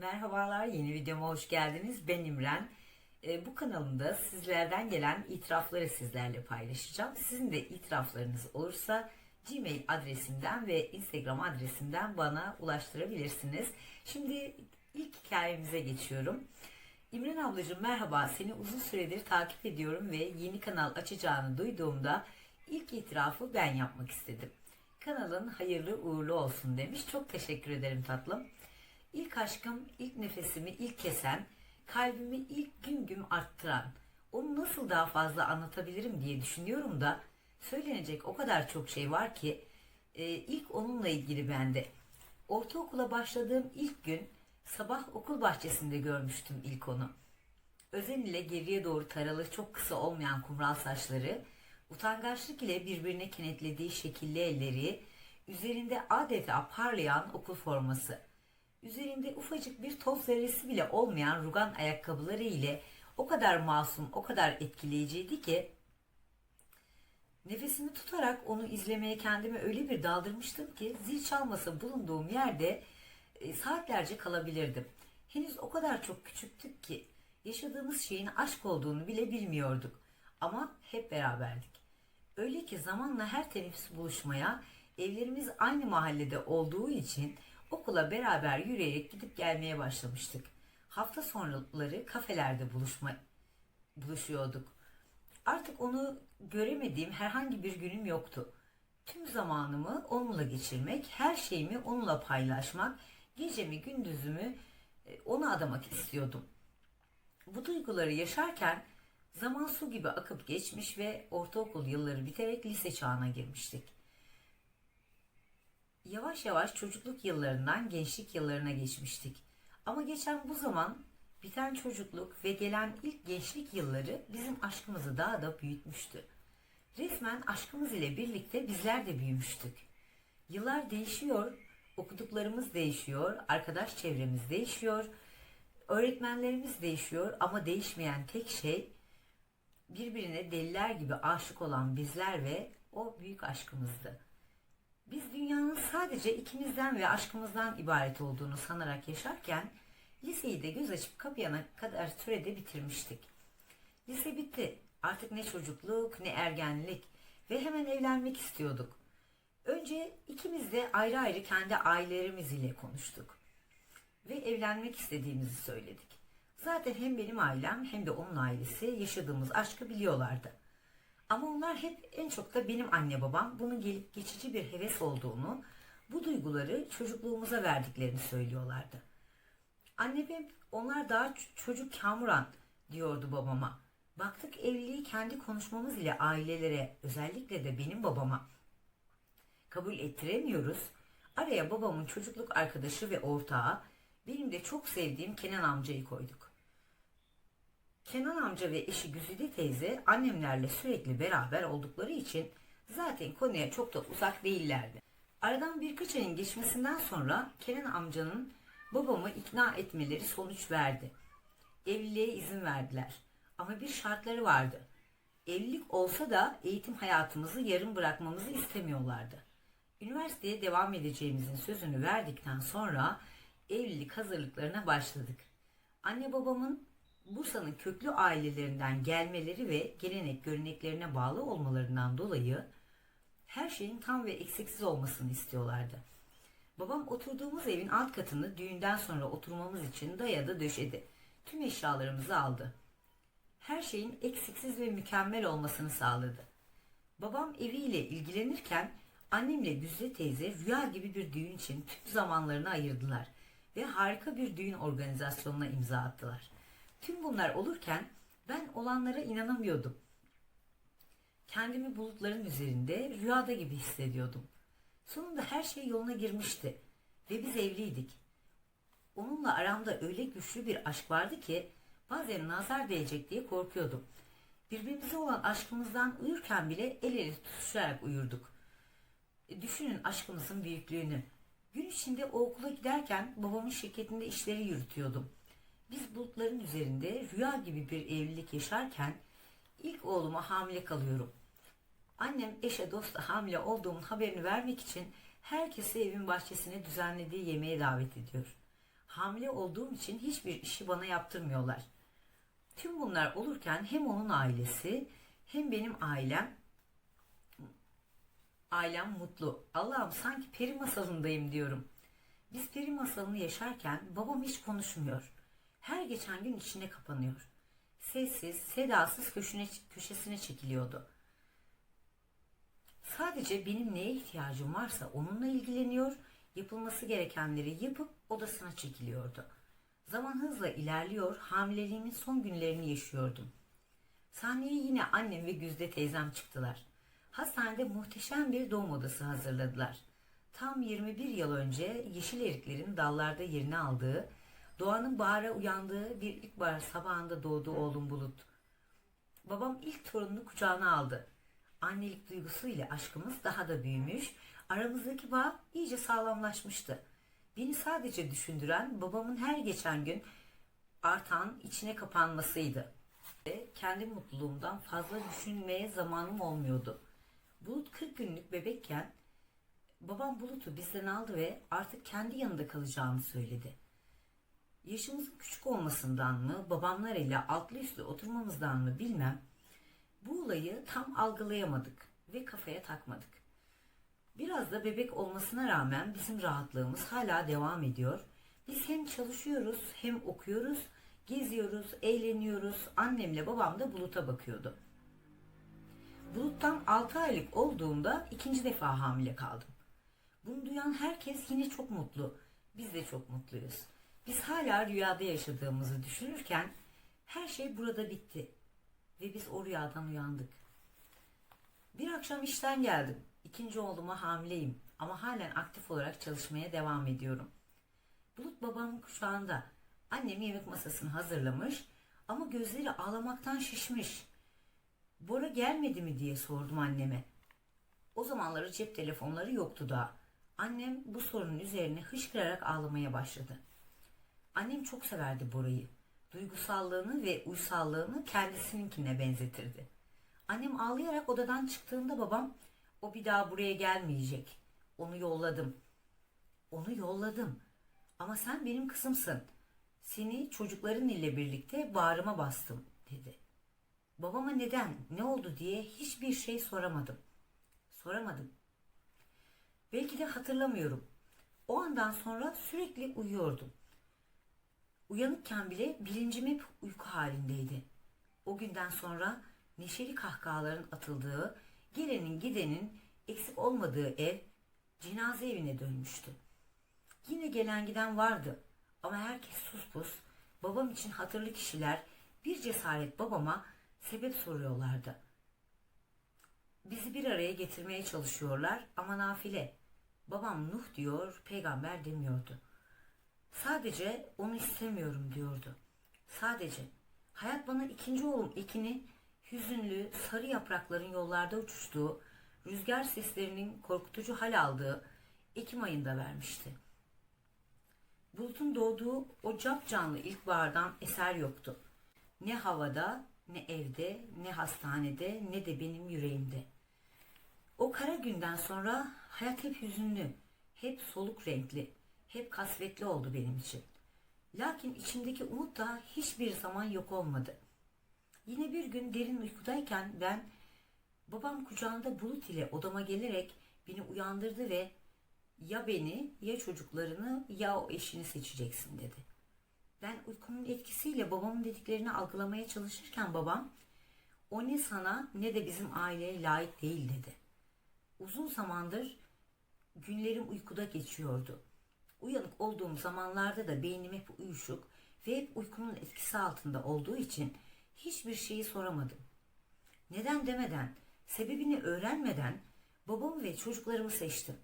Merhabalar, yeni videoma hoş geldiniz. Ben İmren. Ee, bu kanalımda sizlerden gelen itirafları sizlerle paylaşacağım. Sizin de itiraflarınız olursa Gmail adresimden ve Instagram adresimden bana ulaştırabilirsiniz. Şimdi ilk hikayemize geçiyorum. İmren ablacığım merhaba, seni uzun süredir takip ediyorum ve yeni kanal açacağını duyduğumda ilk itirafı ben yapmak istedim. Kanalın hayırlı uğurlu olsun demiş. Çok teşekkür ederim tatlım. İlk aşkım, ilk nefesimi ilk kesen, kalbimi ilk gün gün arttıran, onu nasıl daha fazla anlatabilirim diye düşünüyorum da söylenecek o kadar çok şey var ki e, ilk onunla ilgili bende. Ortaokula başladığım ilk gün sabah okul bahçesinde görmüştüm ilk onu. Özen ile geriye doğru taralı çok kısa olmayan kumral saçları, utangaçlık ile birbirine kenetlediği şekilli elleri, üzerinde adeta parlayan okul forması, üzerinde ufacık bir toz zerresi bile olmayan rugan ayakkabıları ile o kadar masum, o kadar etkileyiciydi ki nefesimi tutarak onu izlemeye kendimi öyle bir daldırmıştım ki zil çalmasa bulunduğum yerde e, saatlerce kalabilirdim. Henüz o kadar çok küçüktük ki yaşadığımız şeyin aşk olduğunu bile bilmiyorduk. Ama hep beraberdik. Öyle ki zamanla her teneffüs buluşmaya evlerimiz aynı mahallede olduğu için okula beraber yürüyerek gidip gelmeye başlamıştık. Hafta sonraları kafelerde buluşma buluşuyorduk. Artık onu göremediğim herhangi bir günüm yoktu. Tüm zamanımı onunla geçirmek, her şeyimi onunla paylaşmak, gecemi gündüzümü e, ona adamak istiyordum. Bu duyguları yaşarken zaman su gibi akıp geçmiş ve ortaokul yılları biterek lise çağına girmiştik. Yavaş yavaş çocukluk yıllarından gençlik yıllarına geçmiştik. Ama geçen bu zaman biten çocukluk ve gelen ilk gençlik yılları bizim aşkımızı daha da büyütmüştü. Resmen aşkımız ile birlikte bizler de büyümüştük. Yıllar değişiyor, okuduklarımız değişiyor, arkadaş çevremiz değişiyor, öğretmenlerimiz değişiyor ama değişmeyen tek şey birbirine deliler gibi aşık olan bizler ve o büyük aşkımızdı. Biz dünyanın sadece ikimizden ve aşkımızdan ibaret olduğunu sanarak yaşarken liseyi de göz açıp kapayana kadar sürede bitirmiştik. Lise bitti. Artık ne çocukluk ne ergenlik ve hemen evlenmek istiyorduk. Önce ikimiz de ayrı ayrı kendi ailelerimiz ile konuştuk ve evlenmek istediğimizi söyledik. Zaten hem benim ailem hem de onun ailesi yaşadığımız aşkı biliyorlardı. Ama onlar hep en çok da benim anne babam bunun gelip geçici bir heves olduğunu, bu duyguları çocukluğumuza verdiklerini söylüyorlardı. Annem onlar daha çocuk kamuran diyordu babama. Baktık evliliği kendi konuşmamız ile ailelere özellikle de benim babama kabul ettiremiyoruz. Araya babamın çocukluk arkadaşı ve ortağı benim de çok sevdiğim Kenan amcayı koyduk. Kenan amca ve eşi Güzide teyze annemlerle sürekli beraber oldukları için zaten konuya çok da uzak değillerdi. Aradan birkaç ayın geçmesinden sonra Kenan amcanın babamı ikna etmeleri sonuç verdi. Evliliğe izin verdiler. Ama bir şartları vardı. Evlilik olsa da eğitim hayatımızı yarım bırakmamızı istemiyorlardı. Üniversiteye devam edeceğimizin sözünü verdikten sonra evlilik hazırlıklarına başladık. Anne babamın Bursa'nın köklü ailelerinden gelmeleri ve gelenek göreneklerine bağlı olmalarından dolayı her şeyin tam ve eksiksiz olmasını istiyorlardı. Babam oturduğumuz evin alt katını düğünden sonra oturmamız için dayadı döşedi. Tüm eşyalarımızı aldı. Her şeyin eksiksiz ve mükemmel olmasını sağladı. Babam eviyle ilgilenirken annemle Güzde teyze rüya gibi bir düğün için tüm zamanlarını ayırdılar ve harika bir düğün organizasyonuna imza attılar. Tüm bunlar olurken ben olanlara inanamıyordum. Kendimi bulutların üzerinde rüyada gibi hissediyordum. Sonunda her şey yoluna girmişti ve biz evliydik. Onunla aramda öyle güçlü bir aşk vardı ki bazen nazar değecek diye korkuyordum. Birbirimize olan aşkımızdan uyurken bile el ele tutuşarak uyurduk. E, düşünün aşkımızın büyüklüğünü. Gün içinde o okula giderken babamın şirketinde işleri yürütüyordum. Biz bulutların üzerinde rüya gibi bir evlilik yaşarken ilk oğluma hamile kalıyorum. Annem eşe dosta hamile olduğumun haberini vermek için herkesi evin bahçesine düzenlediği yemeğe davet ediyor. Hamile olduğum için hiçbir işi bana yaptırmıyorlar. Tüm bunlar olurken hem onun ailesi hem benim ailem ailem mutlu. Allah'ım sanki peri masalındayım diyorum. Biz peri masalını yaşarken babam hiç konuşmuyor. Her geçen gün içine kapanıyor. Sessiz, sedasız köşüne, köşesine çekiliyordu. Sadece benim neye ihtiyacım varsa onunla ilgileniyor, yapılması gerekenleri yapıp odasına çekiliyordu. Zaman hızla ilerliyor, hamileliğimin son günlerini yaşıyordum. Sahneye yine annem ve Güzde teyzem çıktılar. Hastanede muhteşem bir doğum odası hazırladılar. Tam 21 yıl önce yeşil eriklerin dallarda yerini aldığı, doğanın bahara uyandığı bir ilkbahar sabahında doğdu oğlum Bulut. Babam ilk torununu kucağına aldı. Annelik duygusuyla aşkımız daha da büyümüş, aramızdaki bağ iyice sağlamlaşmıştı. Beni sadece düşündüren babamın her geçen gün artan içine kapanmasıydı. Ve kendi mutluluğumdan fazla düşünmeye zamanım olmuyordu. Bulut 40 günlük bebekken babam Bulut'u bizden aldı ve artık kendi yanında kalacağını söyledi. Yaşımızın küçük olmasından mı, babamlarıyla altlı üstlü oturmamızdan mı bilmem, bu olayı tam algılayamadık ve kafaya takmadık. Biraz da bebek olmasına rağmen bizim rahatlığımız hala devam ediyor. Biz hem çalışıyoruz hem okuyoruz, geziyoruz, eğleniyoruz. Annemle babam da Bulut'a bakıyordu. Bulut'tan 6 aylık olduğumda ikinci defa hamile kaldım. Bunu duyan herkes yine çok mutlu. Biz de çok mutluyuz. Biz hala rüyada yaşadığımızı düşünürken her şey burada bitti. Ve biz o rüyadan uyandık. Bir akşam işten geldim. İkinci oğluma hamileyim ama halen aktif olarak çalışmaya devam ediyorum. Bulut babamın kucağında. Annem yemek masasını hazırlamış ama gözleri ağlamaktan şişmiş. Bora gelmedi mi diye sordum anneme. O zamanları cep telefonları yoktu daha. Annem bu sorunun üzerine hışkırarak ağlamaya başladı. Annem çok severdi Bora'yı. Duygusallığını ve uysallığını kendisininkine benzetirdi. Annem ağlayarak odadan çıktığında babam o bir daha buraya gelmeyecek. Onu yolladım. Onu yolladım. Ama sen benim kızımsın. Seni çocukların ile birlikte bağrıma bastım dedi. Babama neden, ne oldu diye hiçbir şey soramadım. Soramadım. Belki de hatırlamıyorum. O andan sonra sürekli uyuyordum. Uyanıkken bile bilincim hep uyku halindeydi. O günden sonra neşeli kahkahaların atıldığı, gelenin gidenin eksik olmadığı ev cenaze evine dönmüştü. Yine gelen giden vardı ama herkes sus pus, babam için hatırlı kişiler bir cesaret babama sebep soruyorlardı. Bizi bir araya getirmeye çalışıyorlar ama nafile. Babam Nuh diyor, peygamber demiyordu. Sadece onu istemiyorum diyordu. Sadece. Hayat bana ikinci oğlum Ekin'i hüzünlü, sarı yaprakların yollarda uçuştuğu, rüzgar seslerinin korkutucu hal aldığı Ekim ayında vermişti. Bulutun doğduğu o cap canlı ilkbahardan eser yoktu. Ne havada, ne evde, ne hastanede, ne de benim yüreğimde. O kara günden sonra hayat hep hüzünlü, hep soluk renkli, hep kasvetli oldu benim için. Lakin içimdeki umut da hiçbir zaman yok olmadı. Yine bir gün derin uykudayken ben babam kucağında bulut ile odama gelerek beni uyandırdı ve ya beni ya çocuklarını ya o eşini seçeceksin dedi. Ben uykunun etkisiyle babamın dediklerini algılamaya çalışırken babam o ne sana ne de bizim aileye layık değil dedi. Uzun zamandır günlerim uykuda geçiyordu. Uyanık olduğum zamanlarda da beynim hep uyuşuk ve hep uykunun etkisi altında olduğu için hiçbir şeyi soramadım. Neden demeden, sebebini öğrenmeden babamı ve çocuklarımı seçtim.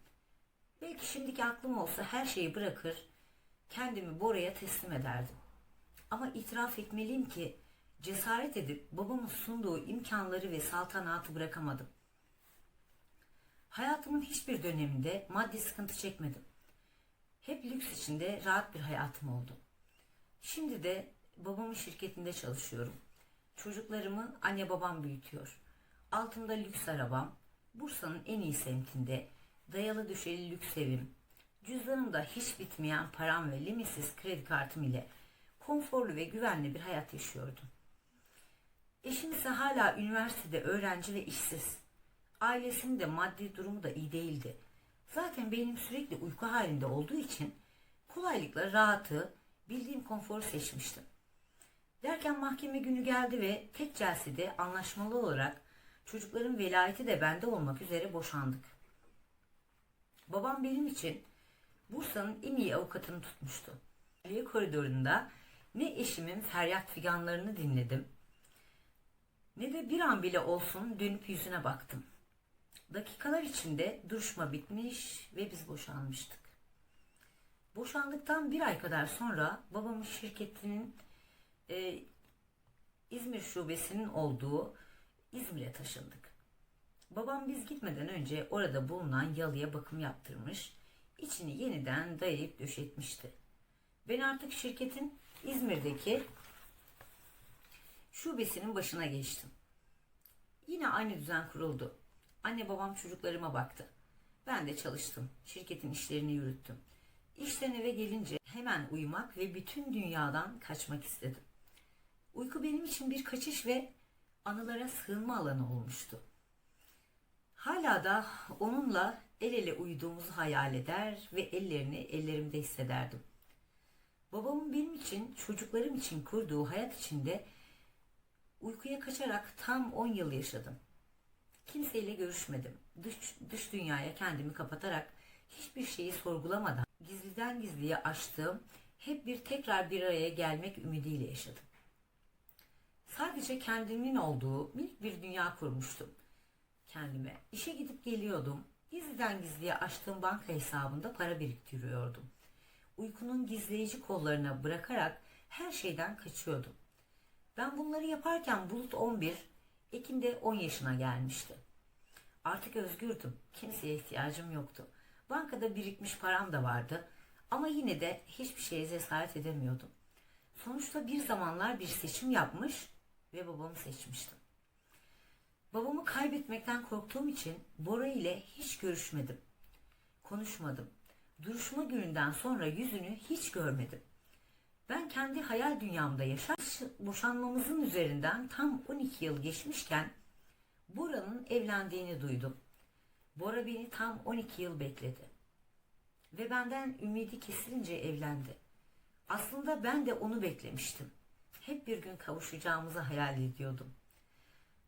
Belki şimdiki aklım olsa her şeyi bırakır, kendimi Bora'ya teslim ederdim. Ama itiraf etmeliyim ki cesaret edip babamın sunduğu imkanları ve saltanatı bırakamadım. Hayatımın hiçbir döneminde maddi sıkıntı çekmedim. Hep lüks içinde rahat bir hayatım oldu. Şimdi de babamın şirketinde çalışıyorum. Çocuklarımı anne babam büyütüyor. Altımda lüks arabam, Bursa'nın en iyi semtinde, dayalı döşeli lüks evim, Cüzdanımda hiç bitmeyen param ve limitsiz kredi kartım ile konforlu ve güvenli bir hayat yaşıyordum. Eşim ise hala üniversitede öğrenci ve işsiz. Ailesinin de maddi durumu da iyi değildi. Zaten beynim sürekli uyku halinde olduğu için kolaylıkla rahatı, bildiğim konforu seçmiştim. Derken mahkeme günü geldi ve tek celsede anlaşmalı olarak çocukların velayeti de bende olmak üzere boşandık. Babam benim için Bursa'nın en iyi avukatını tutmuştu. Adliye koridorunda ne eşimin feryat figanlarını dinledim ne de bir an bile olsun dönüp yüzüne baktım. Dakikalar içinde duruşma bitmiş ve biz boşanmıştık. Boşandıktan bir ay kadar sonra babamın şirketinin e, İzmir şubesinin olduğu İzmir'e taşındık. Babam biz gitmeden önce orada bulunan yalıya bakım yaptırmış, içini yeniden dayayıp döşetmişti. Ben artık şirketin İzmir'deki şubesinin başına geçtim. Yine aynı düzen kuruldu. Anne babam çocuklarıma baktı. Ben de çalıştım. Şirketin işlerini yürüttüm. İşten eve gelince hemen uyumak ve bütün dünyadan kaçmak istedim. Uyku benim için bir kaçış ve anılara sığınma alanı olmuştu. Hala da onunla el ele uyuduğumuzu hayal eder ve ellerini ellerimde hissederdim. Babamın benim için, çocuklarım için kurduğu hayat içinde uykuya kaçarak tam 10 yıl yaşadım. Kimseyle görüşmedim. Dış, dış dünyaya kendimi kapatarak hiçbir şeyi sorgulamadan gizliden gizliye açtığım hep bir tekrar bir araya gelmek ümidiyle yaşadım. Sadece kendimin olduğu minik bir dünya kurmuştum kendime. İşe gidip geliyordum. Gizliden gizliye açtığım banka hesabında para biriktiriyordum. Uykunun gizleyici kollarına bırakarak her şeyden kaçıyordum. Ben bunları yaparken Bulut 11, Ekin de 10 yaşına gelmişti. Artık özgürdüm. Kimseye ihtiyacım yoktu. Bankada birikmiş param da vardı. Ama yine de hiçbir şeye cesaret edemiyordum. Sonuçta bir zamanlar bir seçim yapmış ve babamı seçmiştim. Babamı kaybetmekten korktuğum için Bora ile hiç görüşmedim. Konuşmadım. Duruşma gününden sonra yüzünü hiç görmedim. Ben kendi hayal dünyamda yaşar, boşanmamızın üzerinden tam 12 yıl geçmişken Bora'nın evlendiğini duydum. Bora beni tam 12 yıl bekledi. Ve benden ümidi kesilince evlendi. Aslında ben de onu beklemiştim. Hep bir gün kavuşacağımızı hayal ediyordum.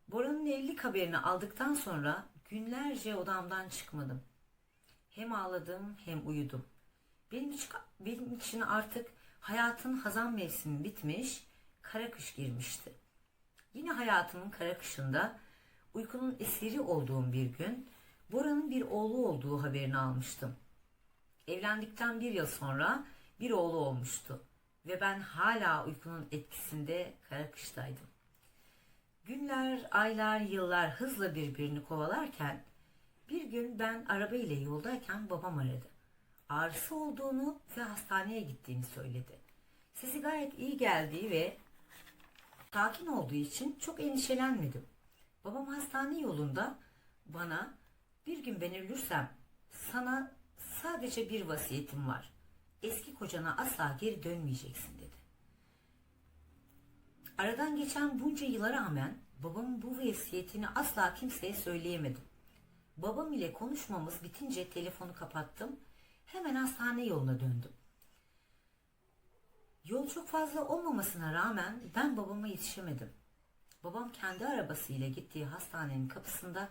Bora'nın evlilik haberini aldıktan sonra günlerce odamdan çıkmadım. Hem ağladım hem uyudum. Benim için, artık hayatın hazan mevsimi bitmiş, kara kış girmişti. Yine hayatımın kara kışında uykunun esiri olduğum bir gün Bora'nın bir oğlu olduğu haberini almıştım. Evlendikten bir yıl sonra bir oğlu olmuştu ve ben hala uykunun etkisinde kara kıştaydım. Günler, aylar, yıllar hızla birbirini kovalarken bir gün ben araba ile yoldayken babam aradı. Ağrısı olduğunu ve hastaneye gittiğini söyledi. Sesi gayet iyi geldiği ve sakin olduğu için çok endişelenmedim. Babam hastane yolunda bana bir gün ben ölürsem sana sadece bir vasiyetim var. Eski kocana asla geri dönmeyeceksin dedi. Aradan geçen bunca yıla rağmen babamın bu vasiyetini asla kimseye söyleyemedim. Babam ile konuşmamız bitince telefonu kapattım. Hemen hastane yoluna döndüm. Yol çok fazla olmamasına rağmen ben babama yetişemedim. Babam kendi arabasıyla gittiği hastanenin kapısında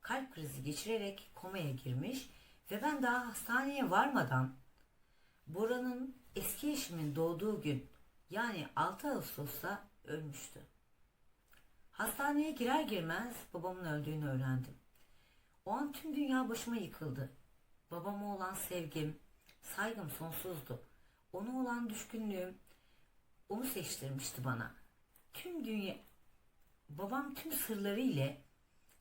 kalp krizi geçirerek komaya girmiş ve ben daha hastaneye varmadan Bora'nın eski eşimin doğduğu gün yani 6 Ağustos'ta ölmüştü. Hastaneye girer girmez babamın öldüğünü öğrendim. O an tüm dünya başıma yıkıldı. Babama olan sevgim, saygım sonsuzdu. Ona olan düşkünlüğüm onu seçtirmişti bana. Tüm dünya babam tüm sırları ile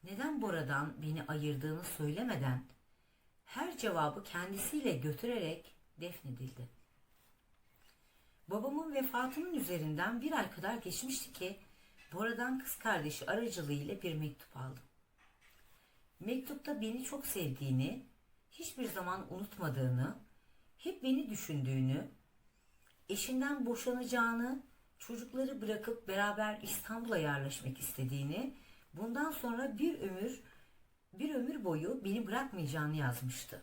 neden Bora'dan beni ayırdığını söylemeden her cevabı kendisiyle götürerek defnedildi. Babamın vefatının üzerinden bir ay kadar geçmişti ki Bora'dan kız kardeşi aracılığıyla bir mektup aldım. Mektupta beni çok sevdiğini, hiçbir zaman unutmadığını hep beni düşündüğünü, eşinden boşanacağını, çocukları bırakıp beraber İstanbul'a yerleşmek istediğini, bundan sonra bir ömür bir ömür boyu beni bırakmayacağını yazmıştı.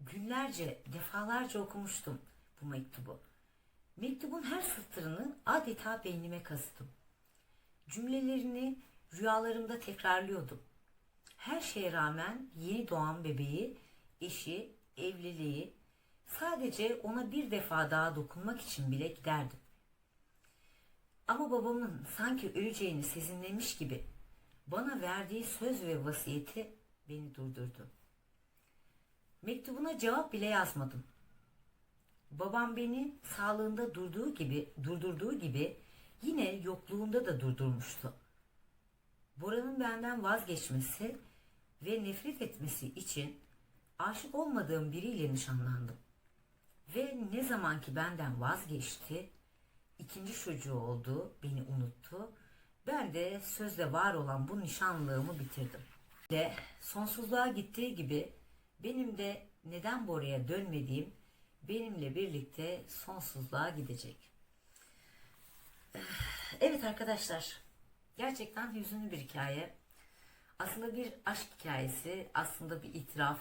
Günlerce, defalarca okumuştum bu mektubu. Mektubun her satırını adeta beynime kazıdım. Cümlelerini rüyalarımda tekrarlıyordum. Her şeye rağmen yeni doğan bebeği, eşi, evliliği, sadece ona bir defa daha dokunmak için bile giderdim. Ama babamın sanki öleceğini sezinlemiş gibi bana verdiği söz ve vasiyeti beni durdurdu. Mektubuna cevap bile yazmadım. Babam beni sağlığında durduğu gibi, durdurduğu gibi yine yokluğunda da durdurmuştu. Bora'nın benden vazgeçmesi ve nefret etmesi için aşık olmadığım biriyle nişanlandım. Ve ne zaman ki benden vazgeçti, ikinci çocuğu oldu, beni unuttu. Ben de sözde var olan bu nişanlığımı bitirdim. De sonsuzluğa gittiği gibi benim de neden Bora'ya dönmediğim benimle birlikte sonsuzluğa gidecek. Evet arkadaşlar, gerçekten hüzünlü bir hikaye. Aslında bir aşk hikayesi, aslında bir itiraf.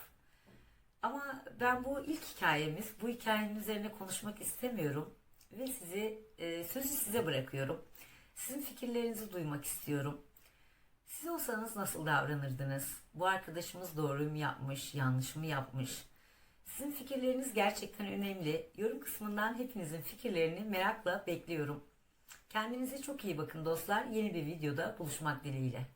Ama ben bu ilk hikayemiz, bu hikayenin üzerine konuşmak istemiyorum ve sizi e, sözü size bırakıyorum. Sizin fikirlerinizi duymak istiyorum. Siz olsanız nasıl davranırdınız? Bu arkadaşımız doğru mu yapmış, yanlış mı yapmış? Sizin fikirleriniz gerçekten önemli. Yorum kısmından hepinizin fikirlerini merakla bekliyorum. Kendinize çok iyi bakın dostlar. Yeni bir videoda buluşmak dileğiyle.